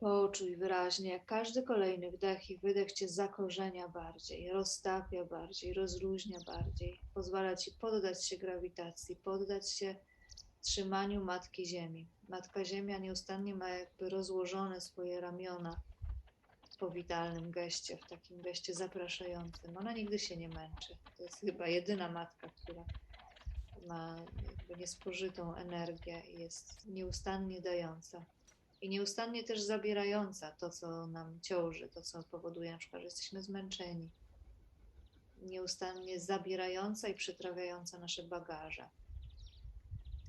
Poczuj wyraźnie, jak każdy kolejny wdech i wydech cię zakorzenia bardziej, roztapia bardziej, rozluźnia bardziej, pozwala ci poddać się grawitacji, poddać się trzymaniu Matki Ziemi. Matka Ziemia nieustannie ma jakby rozłożone swoje ramiona w powitalnym geście, w takim geście zapraszającym. Ona nigdy się nie męczy. To jest chyba jedyna matka, która ma jakby niespożytą energię i jest nieustannie dająca. I nieustannie też zabierająca to, co nam ciąży, to, co powoduje na przykład, że jesteśmy zmęczeni. Nieustannie zabierająca i przytrawiająca nasze bagaże.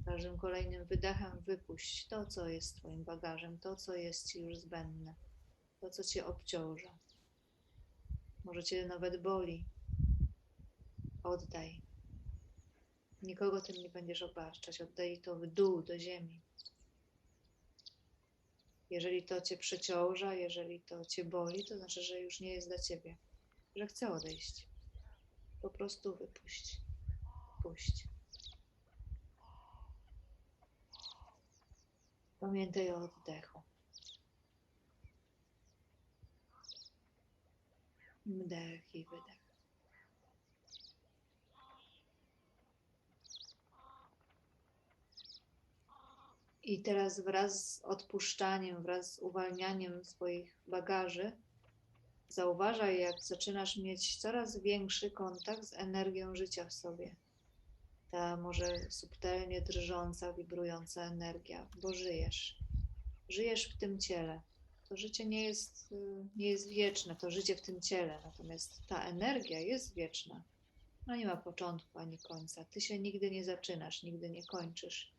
Każdym kolejnym wydechem wypuść to, co jest Twoim bagażem, to, co jest Ci już zbędne, to, co Cię obciąża. Może Cię nawet boli. Oddaj. Nikogo tym nie będziesz obarczać. Oddaj to w dół, do ziemi. Jeżeli to Cię przeciąża, jeżeli to Cię boli, to znaczy, że już nie jest dla Ciebie, że chce odejść. Po prostu wypuść. Puść. Pamiętaj o oddechu. Wdech i wydech. I teraz wraz z odpuszczaniem, wraz z uwalnianiem swoich bagaży, zauważaj, jak zaczynasz mieć coraz większy kontakt z energią życia w sobie. Ta może subtelnie drżąca, wibrująca energia, bo żyjesz. Żyjesz w tym ciele. To życie nie jest, nie jest wieczne, to życie w tym ciele, natomiast ta energia jest wieczna. No nie ma początku ani końca. Ty się nigdy nie zaczynasz, nigdy nie kończysz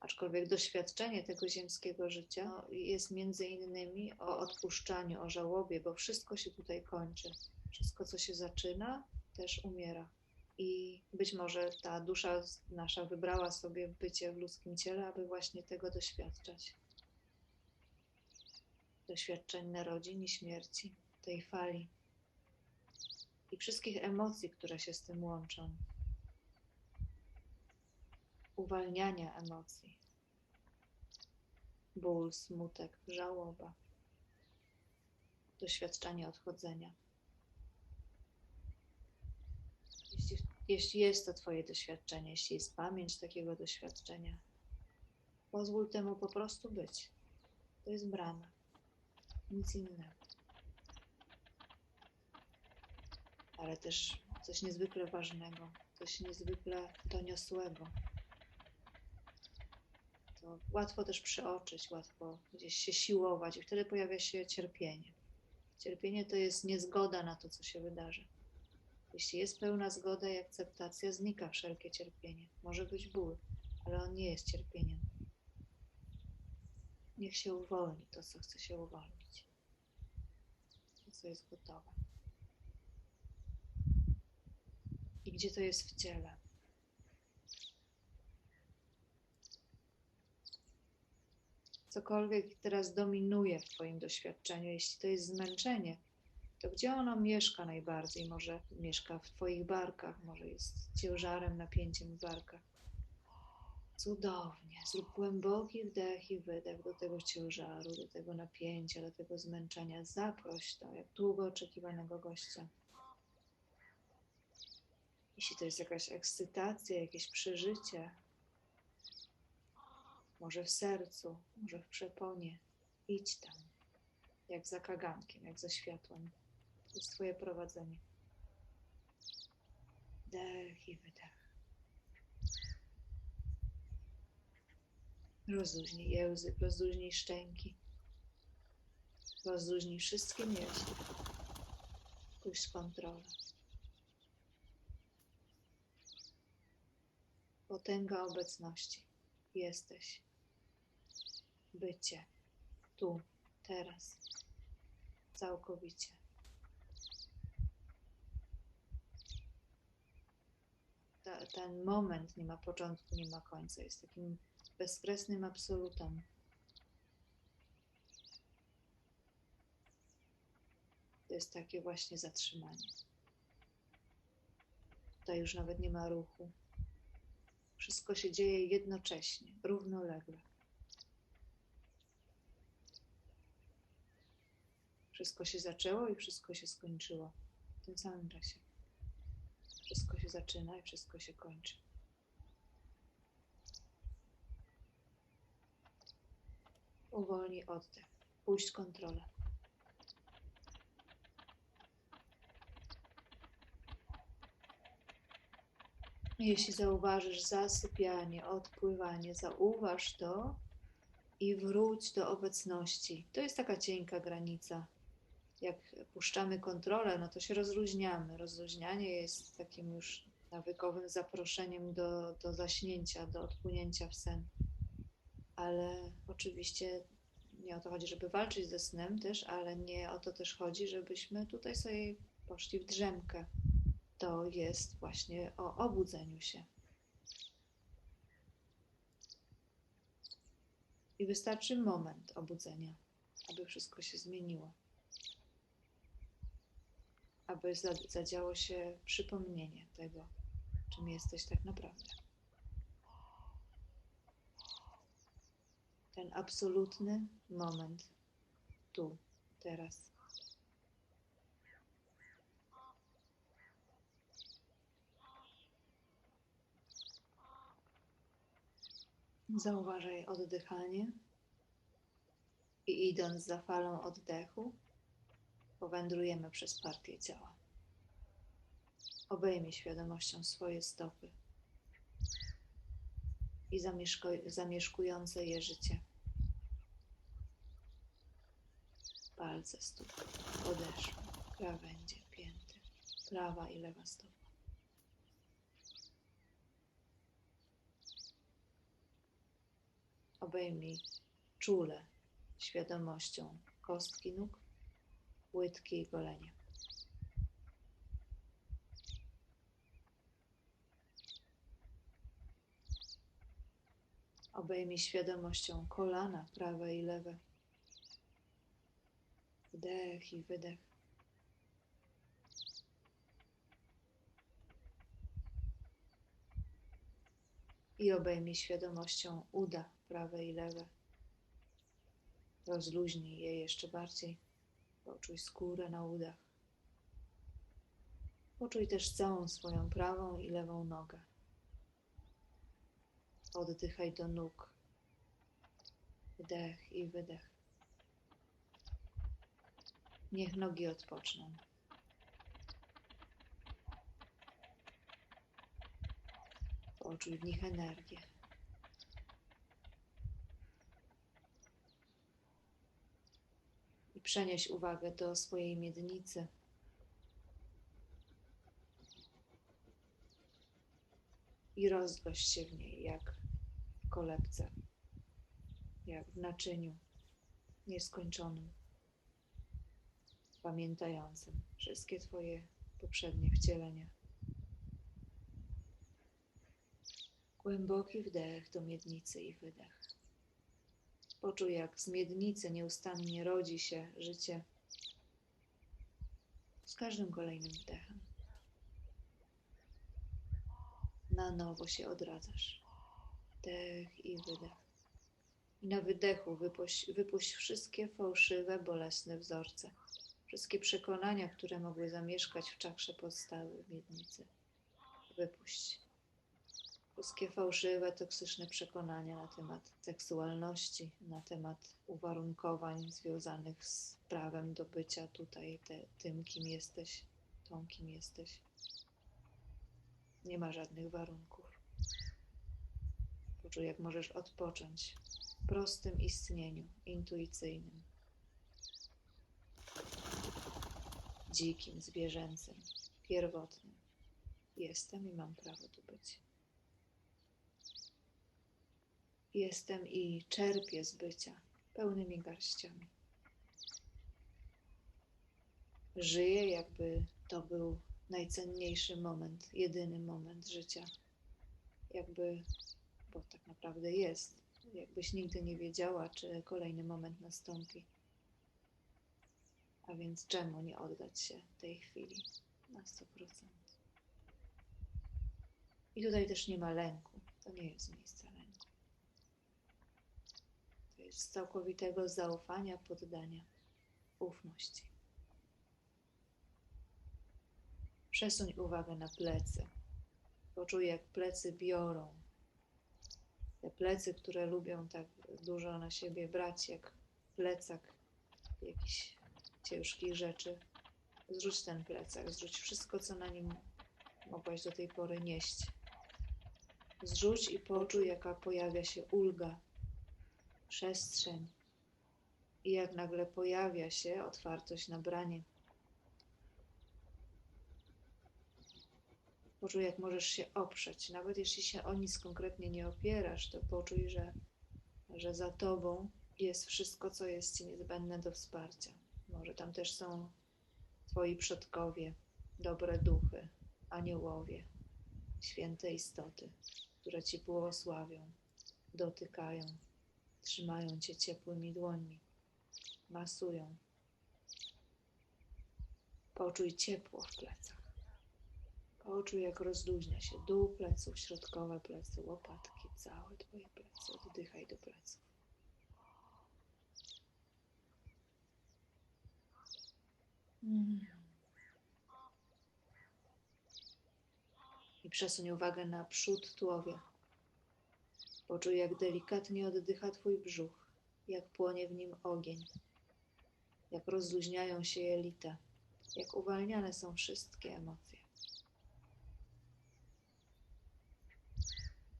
aczkolwiek doświadczenie tego ziemskiego życia no, jest między innymi o odpuszczaniu, o żałobie, bo wszystko się tutaj kończy. Wszystko, co się zaczyna, też umiera. I być może ta dusza nasza wybrała sobie bycie w ludzkim ciele, aby właśnie tego doświadczać. Doświadczeń narodzin i śmierci, tej fali i wszystkich emocji, które się z tym łączą uwalniania emocji. Ból, smutek, żałoba, doświadczenie odchodzenia. Jeśli, jeśli jest to Twoje doświadczenie, jeśli jest pamięć takiego doświadczenia, pozwól temu po prostu być. To jest brama, nic innego. Ale też coś niezwykle ważnego, coś niezwykle doniosłego to łatwo też przeoczyć, łatwo gdzieś się siłować i wtedy pojawia się cierpienie. Cierpienie to jest niezgoda na to, co się wydarzy. Jeśli jest pełna zgoda i akceptacja, znika wszelkie cierpienie. Może być ból, ale on nie jest cierpieniem. Niech się uwolni to, co chce się uwolnić. To, co jest gotowe. I gdzie to jest w ciele? Cokolwiek teraz dominuje w Twoim doświadczeniu, jeśli to jest zmęczenie, to gdzie ono mieszka najbardziej? Może mieszka w Twoich barkach, może jest ciężarem, napięciem w barkach. Cudownie. Zrób głęboki wdech i wydech do tego ciężaru, do tego napięcia, do tego zmęczenia. Zaproś to, jak długo oczekiwanego gościa. Jeśli to jest jakaś ekscytacja, jakieś przeżycie, może w sercu, może w przeponie. Idź tam, jak za kagankiem, jak za światłem. To jest Twoje prowadzenie. Dech i wydech. Rozluźnij język, rozluźnij szczęki. Rozluźnij wszystkie mięśnie. Puść kontrolę. Potęga obecności. Jesteś bycie tu, teraz, całkowicie. Ta, ten moment nie ma początku, nie ma końca, jest takim bezkresnym absolutem. To jest takie właśnie zatrzymanie. Tutaj już nawet nie ma ruchu. Wszystko się dzieje jednocześnie, równolegle. Wszystko się zaczęło i wszystko się skończyło w tym samym czasie. Wszystko się zaczyna i wszystko się kończy. Uwolnij oddech. Puść kontrolę. Jeśli zauważysz zasypianie, odpływanie, zauważ to i wróć do obecności. To jest taka cienka granica. Jak puszczamy kontrolę, no to się rozluźniamy. Rozluźnianie jest takim już nawykowym zaproszeniem do, do zaśnięcia, do odpłynięcia w sen. Ale oczywiście nie o to chodzi, żeby walczyć ze snem też, ale nie o to też chodzi, żebyśmy tutaj sobie poszli w drzemkę. To jest właśnie o obudzeniu się. I wystarczy moment obudzenia, aby wszystko się zmieniło. Aby za- zadziało się przypomnienie tego, czym jesteś tak naprawdę. Ten absolutny moment, tu, teraz. Zauważaj oddychanie i idąc za falą oddechu, powędrujemy przez partię ciała. Obejmij świadomością swoje stopy i zamieszkujące je życie. Palce stóp, podeszwy, krawędzie, pięty, prawa i lewa stopa. Obejmij czule świadomością kostki nóg, łydki i golenie. Obejmij świadomością kolana prawe i lewe. Wdech i wydech. I obejmij świadomością uda prawe i lewe. Rozluźnij je jeszcze bardziej. Poczuj skórę na udach. Poczuj też całą swoją prawą i lewą nogę. Oddychaj do nóg. Wdech i wydech. Niech nogi odpoczną. Poczuj w nich energię. Przenieś uwagę do swojej miednicy. I rozgość się w niej, jak w kolebce, jak w naczyniu nieskończonym, pamiętającym wszystkie Twoje poprzednie wcielenia. Głęboki wdech do miednicy i wydech. Poczuj, jak z miednicy nieustannie rodzi się życie z każdym kolejnym wdechem. Na nowo się odradzasz. Wdech i wydech. I na wydechu wypuść, wypuść wszystkie fałszywe, bolesne wzorce. Wszystkie przekonania, które mogły zamieszkać w czakrze podstawy miednicy. Wypuść. Wszystkie fałszywe, toksyczne przekonania na temat seksualności, na temat uwarunkowań związanych z prawem do bycia tutaj, te, tym, kim jesteś, tą, kim jesteś. Nie ma żadnych warunków. Poczuj, jak możesz odpocząć w prostym istnieniu, intuicyjnym, dzikim, zwierzęcym, pierwotnym. Jestem i mam prawo tu być. Jestem i czerpię z bycia pełnymi garściami. Żyję, jakby to był najcenniejszy moment, jedyny moment życia. Jakby, bo tak naprawdę jest, jakbyś nigdy nie wiedziała, czy kolejny moment nastąpi. A więc czemu nie oddać się tej chwili na 100%? I tutaj też nie ma lęku. To nie jest miejsce lęku. To jest całkowitego zaufania, poddania. ufności. Przesuń uwagę na plecy. Poczuj, jak plecy biorą. Te plecy, które lubią tak dużo na siebie brać, jak plecak jakichś ciężkich rzeczy. Zrzuć ten plecak, zrzuć wszystko, co na nim mogłaś do tej pory nieść. Zrzuć i poczuj, jaka pojawia się ulga, przestrzeń i jak nagle pojawia się otwartość na branie. Poczuj, jak możesz się oprzeć. Nawet jeśli się o nic konkretnie nie opierasz, to poczuj, że, że za tobą jest wszystko, co jest ci niezbędne do wsparcia. Może tam też są twoi przodkowie, dobre duchy, aniołowie, święte istoty, które ci błogosławią, dotykają, trzymają cię ciepłymi dłońmi, masują. Poczuj ciepło w plecach. Poczuj, jak rozluźnia się dół pleców, środkowe plecy, łopatki, całe twoje plecy. Oddychaj do pleców. I przesuń uwagę na przód tułowia. Poczuj, jak delikatnie oddycha Twój brzuch, jak płonie w nim ogień, jak rozluźniają się jelita, jak uwalniane są wszystkie emocje,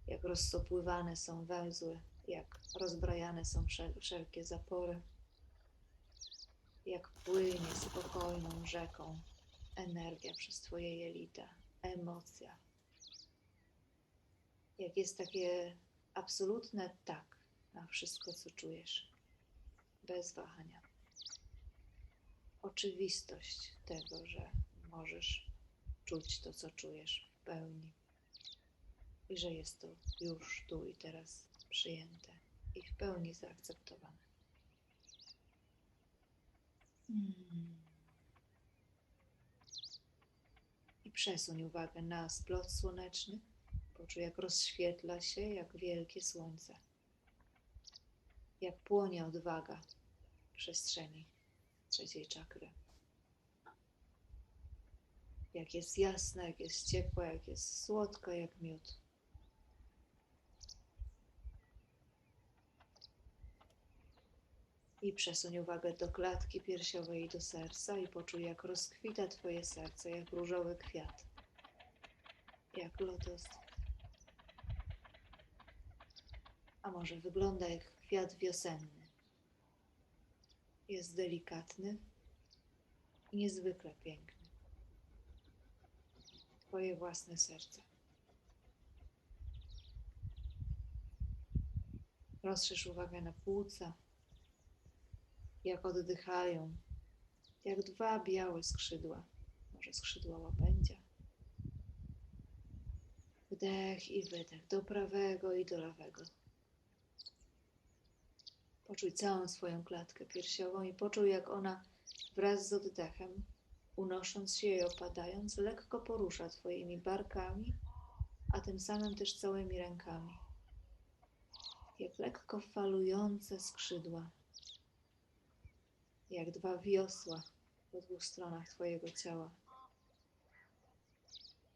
jak rozsopływane są węzły, jak rozbrajane są wszel- wszelkie zapory, jak płynie spokojną rzeką energia przez Twoje jelita, emocja. Jak jest takie absolutne tak na wszystko, co czujesz, bez wahania. Oczywistość tego, że możesz czuć to, co czujesz w pełni i że jest to już tu i teraz przyjęte i w pełni zaakceptowane. Mm. I przesuń uwagę na splot słoneczny. Poczuj, jak rozświetla się, jak wielkie słońce. Jak płonie odwaga przestrzeni trzeciej czakry. Jak jest jasna, jak jest ciepła, jak jest słodka, jak miód. I przesuń uwagę do klatki piersiowej i do serca i poczuj, jak rozkwita Twoje serce, jak różowy kwiat, jak lotos. A może wygląda jak kwiat wiosenny. Jest delikatny i niezwykle piękny. Twoje własne serce. Rozszerz uwagę na płuca jak oddychają, jak dwa białe skrzydła, może skrzydła łabędzia. Wdech i wydech do prawego i do lewego. Poczuj całą swoją klatkę piersiową i poczuj, jak ona wraz z oddechem, unosząc się i opadając, lekko porusza Twoimi barkami, a tym samym też całymi rękami. Jak lekko falujące skrzydła jak dwa wiosła po dwóch stronach Twojego ciała.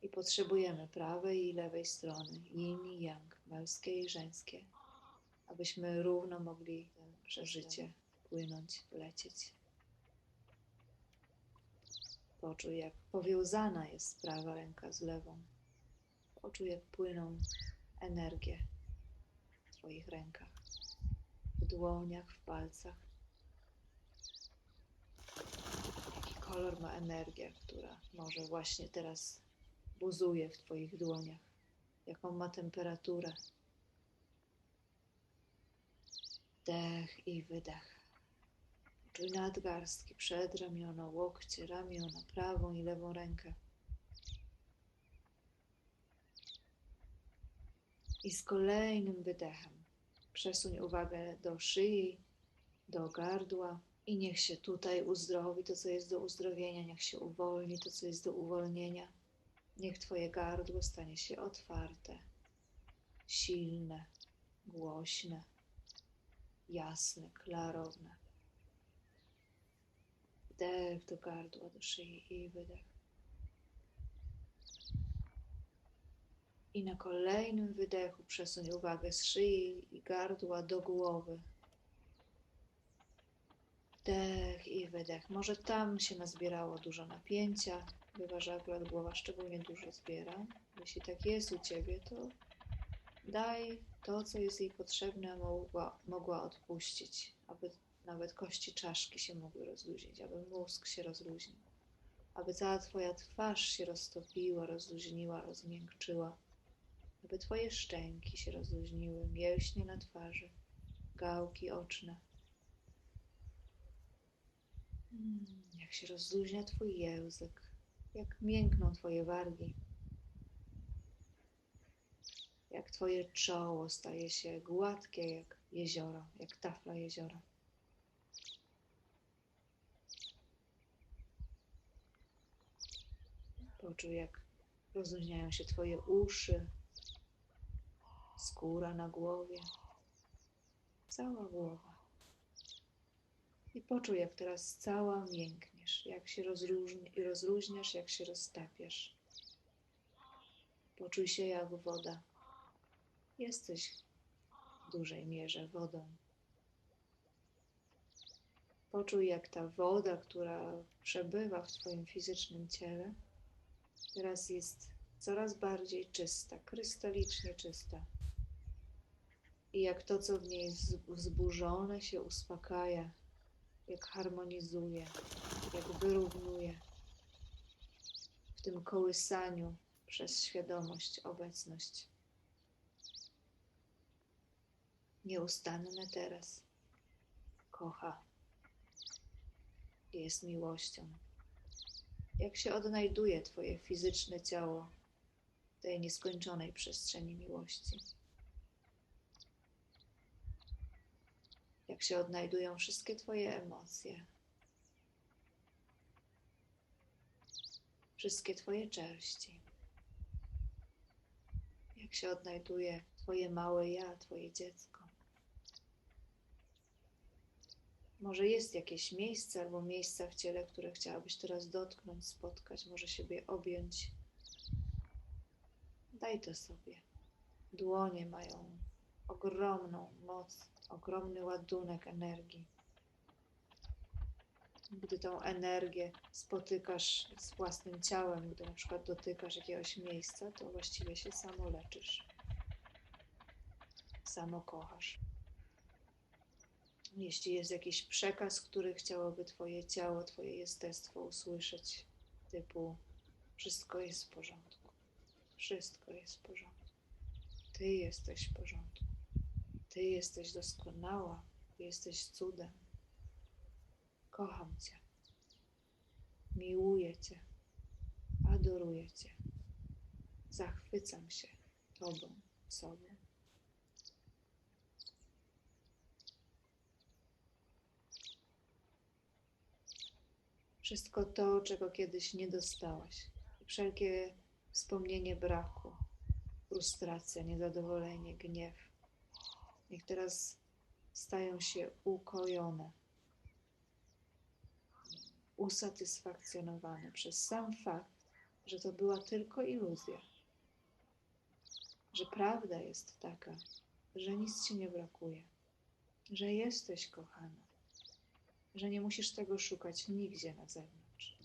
I potrzebujemy prawej i lewej strony, yin i yang, męskie i żeńskie, abyśmy równo mogli przeżycie płynąć, lecieć. Poczuj, jak powiązana jest prawa ręka z lewą. Poczuj, jak płyną energie w Twoich rękach, w dłoniach, w palcach kolor ma energię, która może właśnie teraz buzuje w Twoich dłoniach, jaką ma temperaturę. Wdech i wydech. Czuj nadgarstki, przedramiona, łokcie, ramiona, prawą i lewą rękę. I z kolejnym wydechem przesuń uwagę do szyi, do gardła, i niech się tutaj uzdrowi to, co jest do uzdrowienia, niech się uwolni to, co jest do uwolnienia. Niech Twoje gardło stanie się otwarte, silne, głośne, jasne, klarowne. Wdech do gardła, do szyi i wydech. I na kolejnym wydechu przesuń uwagę z szyi i gardła do głowy. Wdech i wydech. Może tam się nazbierało dużo napięcia. Bywa, że akurat głowa szczególnie dużo zbiera. Jeśli tak jest u Ciebie, to daj to, co jest jej potrzebne, mogła, mogła odpuścić, aby nawet kości czaszki się mogły rozluźnić, aby mózg się rozluźnił, aby cała Twoja twarz się roztopiła, rozluźniła, rozmiękczyła, aby Twoje szczęki się rozluźniły, mięśnie na twarzy, gałki oczne. Mm, Jak się rozluźnia Twój język, jak miękną Twoje wargi, jak Twoje czoło staje się gładkie jak jezioro, jak tafla jeziora. Poczuj, jak rozluźniają się Twoje uszy, skóra na głowie, cała głowa. I poczuj, jak teraz cała miękniesz, jak się rozluźni, rozluźniasz, jak się roztapiasz. Poczuj się jak woda. Jesteś w dużej mierze wodą. Poczuj, jak ta woda, która przebywa w Twoim fizycznym ciele, teraz jest coraz bardziej czysta, krystalicznie czysta. I jak to, co w niej wzburzone, się uspokaja, jak harmonizuje, jak wyrównuje w tym kołysaniu przez świadomość, obecność. Nieustanne teraz kocha, jest miłością. Jak się odnajduje Twoje fizyczne ciało w tej nieskończonej przestrzeni miłości? Jak się odnajdują wszystkie Twoje emocje, wszystkie Twoje części? Jak się odnajduje Twoje małe ja, Twoje dziecko? Może jest jakieś miejsce albo miejsca w ciele, które chciałabyś teraz dotknąć, spotkać, może siebie objąć. Daj to sobie. Dłonie mają ogromną moc, ogromny ładunek energii. Gdy tą energię spotykasz z własnym ciałem, gdy na przykład dotykasz jakiegoś miejsca, to właściwie się samo leczysz. Samo kochasz. Jeśli jest jakiś przekaz, który chciałoby Twoje ciało, Twoje jestestwo usłyszeć, typu wszystko jest w porządku, wszystko jest w porządku, Ty jesteś w porządku, Ty jesteś doskonała, jesteś cudem, kocham Cię, miłuję Cię, adoruję Cię, zachwycam się Tobą, sobą. Wszystko to, czego kiedyś nie dostałaś, wszelkie wspomnienie braku, frustracja, niezadowolenie, gniew, niech teraz stają się ukojone, usatysfakcjonowane przez sam fakt, że to była tylko iluzja, że prawda jest taka, że nic ci nie brakuje, że jesteś kochana że nie musisz tego szukać nigdzie na zewnątrz.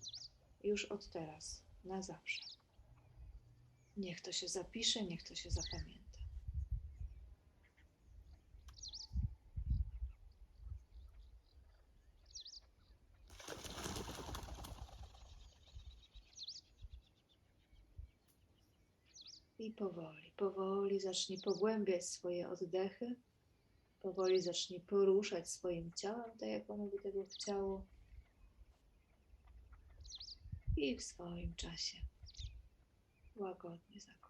Już od teraz, na zawsze. Niech to się zapisze, niech to się zapamięta. I powoli, powoli zacznij pogłębiać swoje oddechy Powoli zacznij poruszać swoim ciałem, tak jak ono by tego chciało. I w swoim czasie łagodnie zakończ.